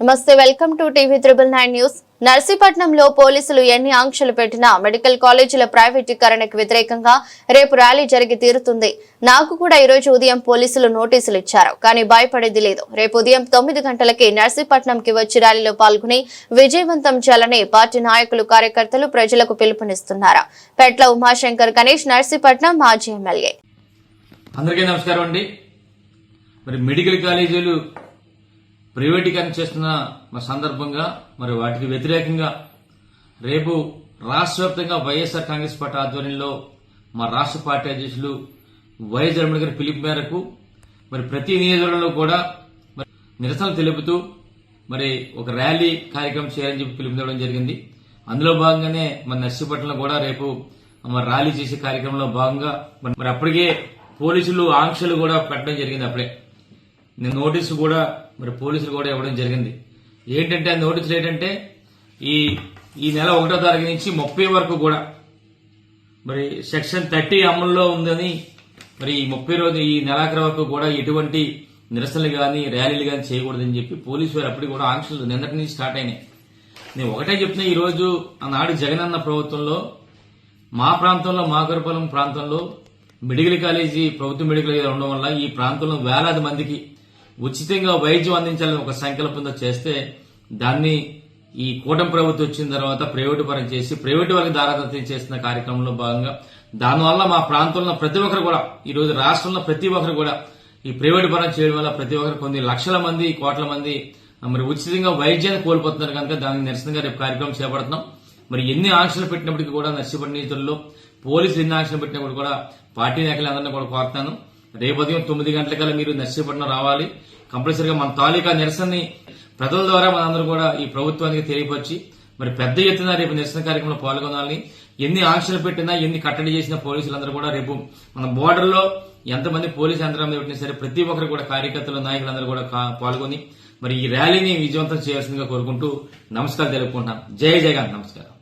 నమస్తే welcome to TV triple nine news. నర్సీపట్నంలో పోలీసులు ఎన్ని ఆంక్షలు పెట్టినా మెడికల్ కాలేజీల ప్రైవేటీకరణకు వ్యతిరేకంగా రేపు ర్యాలీ జరిగి తీరుతుంది. నాకు కూడా ఈ రోజు ఉదయం పోలీసులు నోటీసులు ఇచ్చారు కానీ భయపడేది లేదు. రేపు ఉదయం తొమ్మిది గంటలకి నర్సీపట్నంకి వచ్చి ర్యాలీలో పాల్గొని విజయవంతం చేయాలని పార్టీ నాయకులు కార్యకర్తలు ప్రజలకు పిలుపునిస్తున్నారు. పెట్ల ఉమాశంకర్ గణేష్ నర్సీపట్నం మాజీ ఎమ్మెల్యే. అందరికీ నమస్కారం అండి. మరి మెడికల్ కాలేజీలు ప్రైవేటీకరణ చేస్తున్న మా సందర్భంగా మరి వాటికి వ్యతిరేకంగా రేపు రాష్ట్ర వ్యాప్తంగా వైఎస్ఆర్ కాంగ్రెస్ పార్టీ ఆధ్వర్యంలో మా రాష్ట్ర పార్టీ అధ్యక్షులు వైఎస్ జగన్మోహన్ గారి పిలుపు మేరకు మరి ప్రతి నియోజకవర్గంలో కూడా మరి నిరసనలు తెలుపుతూ మరి ఒక ర్యాలీ కార్యక్రమం చేయాలని చెప్పి పిలుపునివ్వడం జరిగింది. అందులో భాగంగానే మన నర్సీపట్నంలో కూడా రేపు మరి ర్యాలీ చేసే కార్యక్రమంలో భాగంగా మరి మరి అప్పటికే పోలీసులు ఆంక్షలు కూడా పెట్టడం జరిగింది అప్పుడే. నోటీసు కూడా మరి పోలీసులు కూడా ఇవ్వడం జరిగింది. ఏంటంటే ఆ నోటీసులు ఏంటంటే ఈ ఈ నెల ఒకటో తారీఖు నుంచి ముప్పై వరకు కూడా మరి సెక్షన్ థర్టీ అమల్లో ఉందని మరి ఈ ముప్పై రోజు ఈ నెలాఖరు వరకు కూడా ఎటువంటి నిరసనలు కానీ ర్యాలీలు కానీ చేయకూడదని చెప్పి పోలీసు వారు అప్పటికి కూడా ఆంక్షలు నిన్నటి నుంచి స్టార్ట్ అయినాయి. నేను ఒకటే చెప్తున్నా ఈరోజు ఆనాడు జగనన్న ప్రభుత్వంలో మా ప్రాంతంలో మాకరపాలెం ప్రాంతంలో మెడికల్ కాలేజీ ప్రభుత్వ మెడికల్ కాలేజీ ఉండడం వల్ల ఈ ప్రాంతంలో వేలాది మందికి ఉచితంగా వైద్యం అందించాలని ఒక సంకల్పంతో చేస్తే దాన్ని ఈ కూటమి ప్రభుత్వం వచ్చిన తర్వాత ప్రైవేటు పరం చేసి ప్రైవేటు వారికి దారాదత్తం చేస్తున్న కార్యక్రమంలో భాగంగా దానివల్ల మా ప్రాంతంలో ప్రతి ఒక్కరు కూడా ఈరోజు రాష్ట్రంలో ప్రతి ఒక్కరు కూడా ఈ ప్రైవేటు పరం చేయడం వల్ల ప్రతి ఒక్కరు కొన్ని లక్షల మంది కోట్ల మంది మరి ఉచితంగా వైద్యాన్ని కోల్పోతున్నారు కనుక దానికి నిరసనగా రేపు కార్యక్రమం చేపడుతున్నాం. మరి ఎన్ని ఆంక్షలు పెట్టినప్పటికీ కూడా నర్సిపడి నియోజకవర్గంలో పోలీసులు ఎన్ని ఆంక్షలు పెట్టినప్పుడు కూడా పార్టీ నాయకులందరినీ కూడా కోరుతాను రేపు ఉదయం తొమ్మిది గంటలకల్లా మీరు నర్సీపట్నం రావాలి. కంపల్సరిగా మన తాలూకా నిరసనని ప్రజల ద్వారా మనందరూ కూడా ఈ ప్రభుత్వానికి తెలియపరిచి మరి పెద్ద ఎత్తున రేపు నిరసన కార్యక్రమంలో పాల్గొనాలని ఎన్ని ఆంక్షలు పెట్టినా ఎన్ని కట్టడి చేసిన పోలీసులందరూ కూడా రేపు మన బోర్డర్లో ఎంతమంది పోలీసు యంత్రాంగం పెట్టినా సరే ప్రతి ఒక్కరు కూడా కార్యకర్తలు నాయకులందరూ కూడా పాల్గొని మరి ఈ ర్యాలీని విజయవంతం చేయాల్సిందిగా కోరుకుంటూ నమస్కారం తెలుపుకుంటున్నాను జై జగన్ నమస్కారం.